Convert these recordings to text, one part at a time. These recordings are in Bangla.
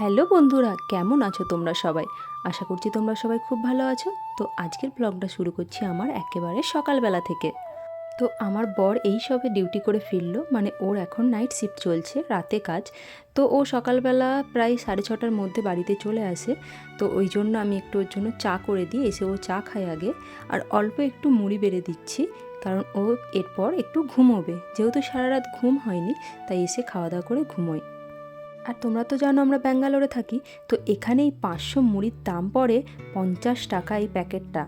হ্যালো বন্ধুরা, কেমন আছো তোমরা সবাই? আশা করছি তোমরা সবাই খুব ভালো আছো। তো আজকের ব্লগটা শুরু করছি আমার একেবারে সকালবেলা থেকে। তো আমার বর এই সবে ডিউটি করে ফিরলো মানে ওর এখন নাইট শিফট চলছে, রাতে কাজ। তো ও সকালবেলা প্রায় সাড়ে ছটার মধ্যে বাড়িতে চলে আসে। তো ওই জন্য আমি একটু ওর জন্য চা করে দিই, এসে ও চা খায় আগে। আর অল্প একটু মুড়ি বেড়ে দিচ্ছি, কারণ ও এরপর একটু ঘুমোবে। যেহেতু সারা রাত ঘুম হয়নি, তাই এসে খাওয়া দাওয়া করে ঘুমোয়। আর তোমরা তো জানো আমরা ব্যাঙ্গালোরে থাকি, তো এখানে এই পাঁচশো মুড়ির দাম পড়ে পঞ্চাশ টাকা এই প্যাকেটটা।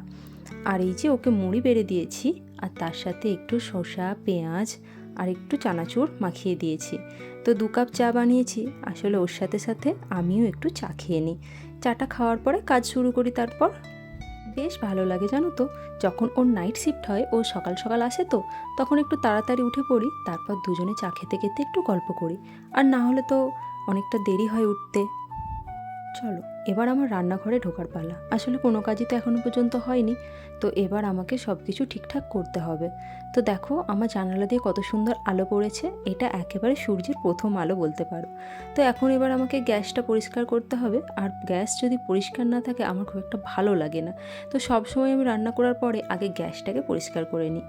আর এই যে ওকে মুড়ি বেড়ে দিয়েছি, আর তার সাথে একটু শসা, পেঁয়াজ আর একটু চানাচুর মাখিয়ে দিয়েছি। তো দু কাপ চা বানিয়েছি, আসলে ওর সাথে সাথে আমিও একটু চা খেয়ে নিই। চাটা খাওয়ার পরে কাজ শুরু করি তারপর। বেশ ভালো লাগে জানো তো, যখন ওর নাইট শিফট হয়, ও সকাল সকাল আসে তো, তখন একটু তাড়াতাড়ি উঠে পড়ি, তারপর দুজনে চা খেতে খেতে একটু গল্প করি। আর না হলে তো অনেকটা দেরি হয় উঠতে। চলো, এবার আমার রান্নাঘরে ঢোকার পালা। আসলে কোনো কাজই তো এখনও পর্যন্ত হয়নি। তো এবার আমাকে সব কিছু ঠিকঠাক করতে হবে। তো দেখো, আমার জানালা দিয়ে কত সুন্দর আলো পড়েছে। এটা একেবারে সূর্যের প্রথম আলো বলতে পারো। তো এখন এবার আমাকে গ্যাসটা পরিষ্কার করতে হবে। আর গ্যাস যদি পরিষ্কার না থাকে, আমার খুব একটা ভালো লাগে না। তো সব সময় আমি রান্না করার পরে আগে গ্যাসটাকে পরিষ্কার করে নিই।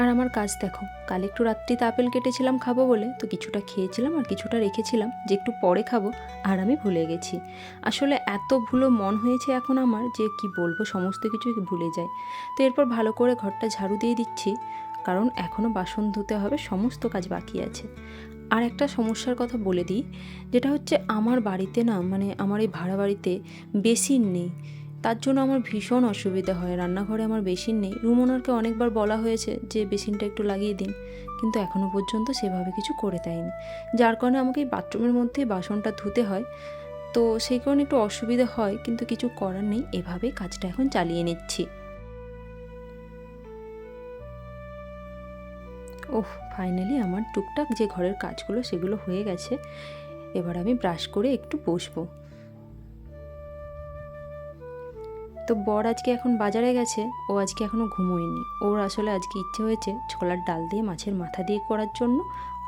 আর আমার কাজ দেখো, কাল একটু রাত্রিতে আপেল কেটেছিলাম খাব বলে, তো কিছুটা খেয়েছিলাম আর কিছুটা রেখেছিলাম, যে একটু পরে খাব, আর আমি ভুলে গেছি। আসলে এত ভুলো মন হয়েছে এখন আমার যে কি বলব, সমস্ত কিছুই ভুলে যায়। তো এরপর ভালো করে ঘরটা ঝাড়ু দিয়ে দিচ্ছি, কারণ এখনও বাসন ধুতে হবে, সমস্ত কাজ বাকি আছে। আর একটা সমস্যার কথা বলে দিই, যেটা হচ্ছে আমার বাড়িতে না মানে আমার এই ভাড়া বাড়িতে বেসিন নেই। তার জন্য আমার ভীষণ অসুবিধা হয়। রান্নাঘরে আমার বেসিন নেই। রুম ওনারকে অনেকবার বলা হয়েছে যে, বেসিনটা একটু লাগিয়ে দিন। কিন্তু এখনও পর্যন্ত সেভাবে কিছু করে দেয়নি। যার কারণে আমাকে এই বাথরুমের মধ্যে বাসনটা ধুতে হয়। তো সেই কারণে একটু অসুবিধা হয়, কিন্তু কিছু করার নেই। এভাবেই কাজটা এখন চালিয়ে নিচ্ছি। ওহ, ফাইনালি আমার টুকটাক যে ঘরের কাজগুলো, সেগুলো হয়ে গেছে। এবার আমি ব্রাশ করে একটু বসবো। তো বর আজকে এখন বাজারে গেছে, ও আজকে এখনও ঘুমোয়নি। ওর আসলে আজকে ইচ্ছে হয়েছে ছোলার ডাল দিয়ে, মাছের মাথা দিয়ে করার জন্য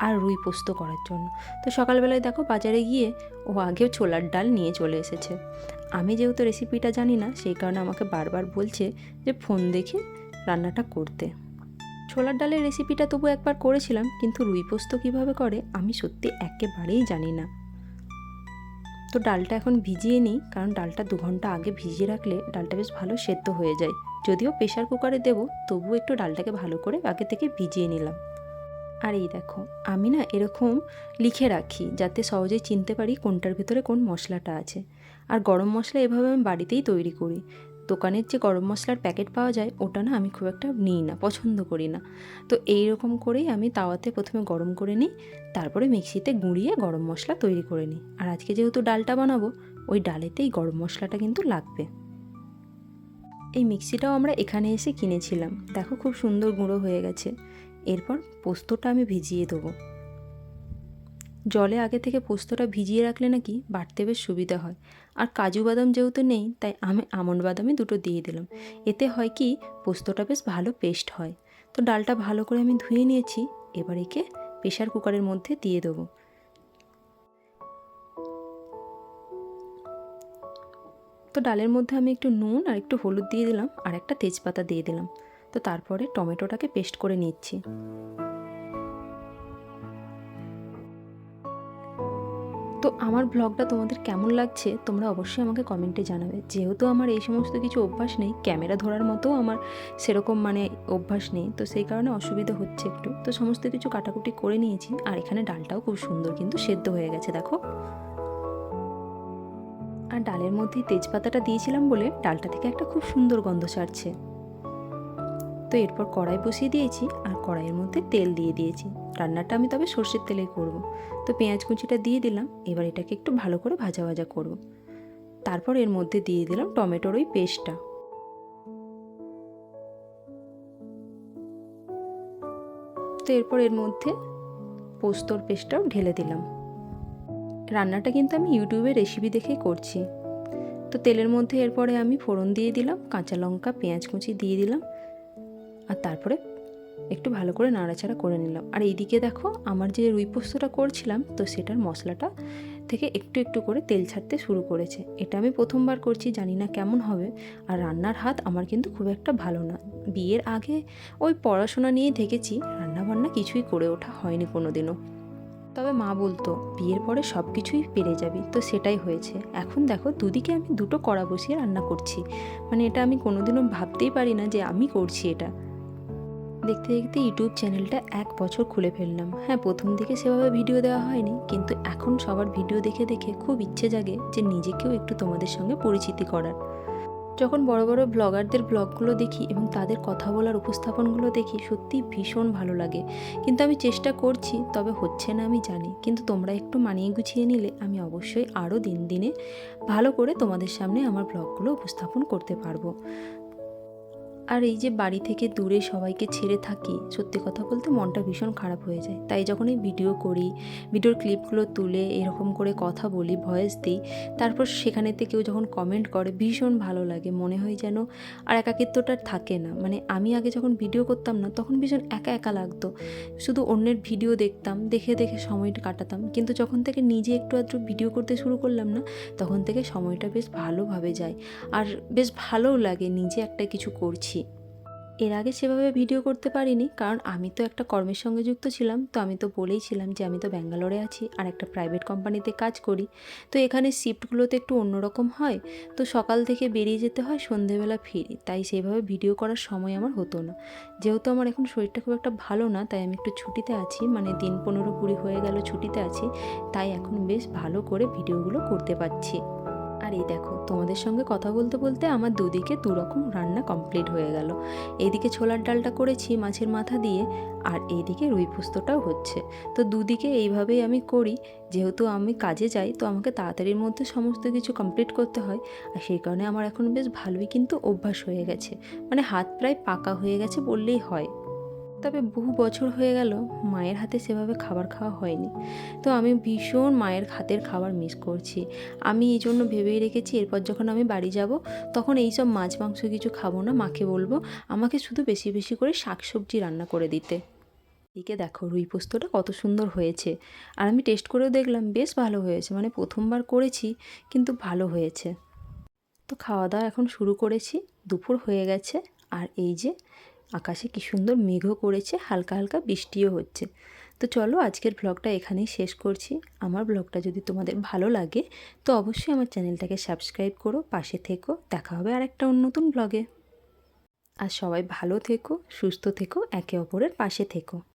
আর রুই পোস্ত করার জন্য। তো সকালবেলায় দেখো বাজারে গিয়ে ও আগেও ছোলার ডাল নিয়ে চলে এসেছে। আমি যেহেতু রেসিপিটা জানি না, সেই কারণে আমাকে বারবার বলছে যে ফোন দেখে রান্নাটা করতে। ছোলার ডালের রেসিপিটা তবু একবার করেছিলাম, কিন্তু রুই পোস্ত কীভাবে করে আমি সত্যি একেবারেই জানি না। তো ডালটা এখন ভিজিয়ে নিই, কারণ ডালটা দু ঘণ্টা আগে ভিজিয়ে রাখলে ডালটা বেশ ভালো সেদ্ধ হয়ে যায়। যদিও প্রেশার কুকারে দেবো, তবুও একটু ডালটাকে ভালো করে আগে থেকে ভিজিয়ে নিলাম। আর এই দেখো, আমি না এরকম লিখে রাখি, যাতে সহজেই চিনতে পারি কোনটার ভিতরে কোন মশলাটা আছে। আর গরম মশলা এভাবে আমি বাড়িতেই তৈরি করি। দোকানের যে গরম মশলার প্যাকেট পাওয়া যায়, ওটা না আমি খুব একটা নিই না, পছন্দ করি না। তো এই রকম করেই আমি তাওয়াতে প্রথমে গরম করে নিই, তারপরে মিক্সিতে গুঁড়িয়ে গরম মশলা তৈরি করে নিই। আর আজকে যেহেতু ডালটা বানাবো, ওই ডালেতেই গরম মশলাটা কিন্তু লাগবে। এই মিক্সিটাও আমরা এখানে এসে কিনেছিলাম। দেখো খুব সুন্দর গুঁড়ো হয়ে গেছে। এরপর পোস্তটা আমি ভিজিয়ে দেবো। জলে আগে থেকে পোস্তটা ভিজিয়ে রাখলে নাকি বাটতে বেশ সুবিধা হয়। আর কাজু বাদাম যেহেতু নেই, তাই আমি আমন্ড বাদামই দুটো দিয়ে দিলাম। এতে হয় কি, পোস্তটা বেশ ভালো পেস্ট হয়। তো ডালটা ভালো করে আমি ধুয়ে নিয়েছি, এবার একে প্রেশার কুকারের মধ্যে দিয়ে দেবো। তো ডালের মধ্যে আমি একটু নুন আর একটু হলুদ দিয়ে দিলাম, আর একটা তেজপাতা দিয়ে দিলাম। তো তারপরে টমেটোটাকে পেস্ট করে নিচ্ছি। তো আমার ব্লগটা তোমাদের কেমন লাগছে, তোমরা অবশ্যই আমাকে কমেন্টে জানাবে। যেহেতু আমার এই সমস্ত কিছু অভ্যাস নেই ক্যামেরা ধরার মতো আমার সেরকম মানে অভ্যাস নেই, তো সেই কারণে অসুবিধা হচ্ছে একটু। তো সমস্ত কিছু কাটাকুটি করে নিয়েছি, আর এখানে ডালটাও খুব সুন্দর কিন্তু সেদ্ধ হয়ে গেছে, দেখো। আর ডালের মধ্যে তেজপাতাটা দিয়েছিলাম বলে ডালটা থেকে একটা খুব সুন্দর গন্ধ ছাড়ছে। তো এরপর কড়াই বসিয়ে দিয়েছি আর কড়াইয়ের মধ্যে তেল দিয়ে দিয়েছি। রান্নাটা আমি তবে সর্ষের তেলেই করব। তো পেঁয়াজ কুচিটা দিয়ে দিলাম, এবার এটাকে একটু ভালো করে ভাজা ভাজা করব। তারপর এর মধ্যে দিয়ে দিলাম টমেটোর ওই পেস্টটা। তো এরপর এর মধ্যে পোস্তর পেস্টটাও ঢেলে দিলাম। রান্নাটা কিন্তু আমি ইউটিউবে রেসিপি দেখেই করছি। তো তেলের মধ্যে এরপরে আমি ফোড়ন দিয়ে দিলাম, কাঁচা লঙ্কা, পেঁয়াজ কুচি দিয়ে দিলাম আর তারপরে একটু ভালো করে নাড়াচাড়া করে নিলাম। আর এইদিকে দেখো, আমার যে রুই পোস্তটা করছিলাম, তো সেটার মশলাটা থেকে একটু একটু করে তেল ছাড়তে শুরু করেছে। এটা আমি প্রথমবার করছি, জানি না কেমন হবে। আর রান্নার হাত আমার কিন্তু খুব একটা ভালো না। বিয়ের আগে ওই পড়াশোনা নিয়ে থেকেছি রান্নাবান্না কিছুই করে ওঠা হয়নি কোনো দিনও তবে মা বলতো, বিয়ের পরে সব কিছুই পেরে যাবি। তো সেটাই হয়েছে। এখন দেখো, দুদিকে আমি দুটো কড়া বসিয়ে রান্না করছি। মানে এটা আমি কোনোদিনও ভাবতেই পারি না যে আমি করছি এটা। দেখতে দেখতে ইউটিউব চ্যানেলটা এক বছর খুলে ফেললাম। হ্যাঁ প্রথম দিকে সেভাবে ভিডিও দেওয়া হয়নি, কিন্তু এখন সবার ভিডিও দেখে দেখে খুব ইচ্ছে জাগে যে নিজেকেও একটু তোমাদের সঙ্গে পরিচিতি করার। যখন বড় বড় ব্লগারদের ব্লগগুলো দেখি এবং তাদের কথা বলার উপস্থাপনগুলো দেখি সত্যিই ভীষণ ভালো লাগে। কিন্তু আমি চেষ্টা করছি, তবে হচ্ছে না আমি জানি। কিন্তু তোমরা একটু মানিয়ে গুছিয়ে নিলে আমি অবশ্যই আরও দিন দিনে ভালো করে তোমাদের সামনে আমার ব্লগগুলো উপস্থাপন করতে পারব। আর এই যে বাড়ি থেকে দূরে সবাইকে ছেড়ে থাকি, সত্যি কথা বলতে মনটা ভীষণ খারাপ হয়ে যায়। তাই যখন এই ভিডিও করি, ভিডিওর ক্লিপগুলো তুলে এরকম করে কথা বলি, ভয়েস দিই, তারপর সেখানেতে কেউ যখন কমেন্ট করে, ভীষণ ভালো লাগে। মনে হয় যেন আর একাকিত্বটা থাকে না। মানে আমি আগে যখন ভিডিও করতাম না, তখন ভীষণ একা একা লাগতো। শুধু অন্যের ভিডিও দেখতাম, দেখে দেখে সময়টা কাটাতাম। কিন্তু যখন থেকে নিজে একটু আধটু ভিডিও করতে শুরু করলাম না, তখন থেকে সময়টা বেশ ভালোভাবে যায়। আর বেশ ভালোও লাগে নিজে একটা কিছু করছি। এর আগে সেভাবে ভিডিও করতে পারিনি, কারণ আমি তো একটা কর্মের সঙ্গে যুক্ত ছিলাম, তো আমি তো বলেইছিলাম যে আমি তো ব্যাঙ্গালোরে আছি আর একটা প্রাইভেট কোম্পানিতে কাজ করি। তো এখানে শিফটগুলোতে একটু অন্যরকম হয়, তো সকাল থেকে বেরিয়ে যেতে হয়, সন্ধেবেলা ফিরি। তাই সেইভাবে ভিডিও করার সময় আমার হতো না। যেহেতু আমার এখন শরীরটা খুব একটা ভালো না, তাই আমি একটু ছুটিতে আছি মানে দিন পনেরো কুড়ি হয়ে গেল ছুটিতে আছি, তাই এখন বেশ ভালো করে ভিডিওগুলো করতে পারছি। আর এই দেখো, তোমাদের সঙ্গে কথা বলতে বলতে আমার দুদিকে দু রকম রান্না কমপ্লিট হয়ে গেল। এইদিকে ছোলার ডালটা করেছি মাছের মাথা দিয়ে, আর এইদিকে রুই পোস্তটাও হচ্ছে। তো দুদিকে এইভাবেই আমি করি, যেহেতু আমি কাজে যাই, তো আমাকে তাড়াতাড়ির মধ্যে সমস্ত কিছু কমপ্লিট করতে হয়। আর সেই কারণে আমার এখন বেশ ভালোই কিন্তু অভ্যাস হয়ে গেছে। মানে হাত প্রায় পাকা হয়ে গেছে বললেই হয়। তবে বহু বছর হয়ে গেল মায়ের হাতে সেভাবে খাবার খাওয়া হয়নি। তো আমি ভীষণ মায়ের হাতের খাবার মিস করছি। আমি এই জন্য ভেবেই রেখেছি এরপর যখন আমি বাড়ি যাব, তখন এই সব মাছ মাংস কিছু খাব না, মাকে বলব আমাকে শুধু বেশি বেশি করে শাকসবজি রান্না করে দিতে। এদিকে দেখো রুই পোস্তটা কত সুন্দর হয়েছে। আর আমি টেস্ট করেও দেখলাম বেশ ভালো হয়েছে মানে প্রথমবার করেছি কিন্তু ভালো হয়েছে। তো খাওয়া দাওয়া এখন শুরু করেছি, দুপুর হয়ে গেছে। আর এই যে আকাশে কি সুন্দর মেঘও করেছে, হালকা হালকা বৃষ্টিও হচ্ছে। তো চলো আজকের ব্লগটা এখানেই শেষ করছি। আমার ব্লগটা যদি তোমাদের ভালো লাগে, তো অবশ্যই আমার চ্যানেলটাকে সাবস্ক্রাইব করো, পাশে থেকো। দেখা হবে আর একটা নতুন ব্লগে আর সবাই ভালো থেকো, সুস্থ থেকো, একে অপরের পাশে থেকো।